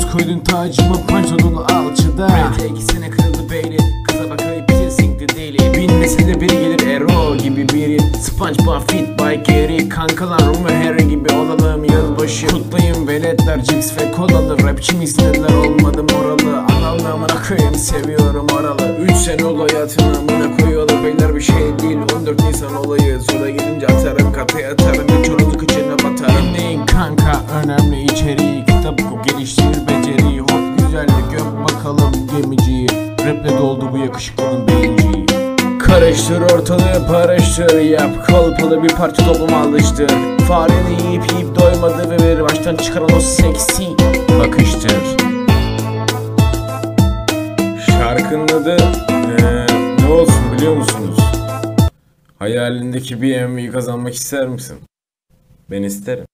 Taş koydun tacımı panço dolu alçıda. Red'e iki sene kırıldı beyni. Kıza bakayım piercing de deli Bin nesilde biri gelir Ero gibi biri. Spongebob fit by Gary. Kankalar Rum ve Harry gibi olalım yılbaşı. Kutlayın veletler Jigs ve kolalı. Rapçi mi istediler olmadım oralı. Analı amına koyayım seviyorum oralı 3 sene ol hayatını amına koyuyorlar. Beyler bir şey değil 14 Nisan olayı. Sonra gelince atarım kataya atarım önemli içeriği. Kitap oku geliştir beceriyi. Hop güzellik öp bakalım gemiciyi. Raple doldu bu yakışıklının beyinciyi Karıştır ortalığı paraştır Yap kolpalı bir parça topluma alıştır. Fareni yiyip yiyip doymadı ve bir baştan çıkaran o seksi bakıştır. Şarkının adı eee, ne olsun biliyor musunuz? Hayalindeki bir MV'yi kazanmak ister misin? Ben isterim.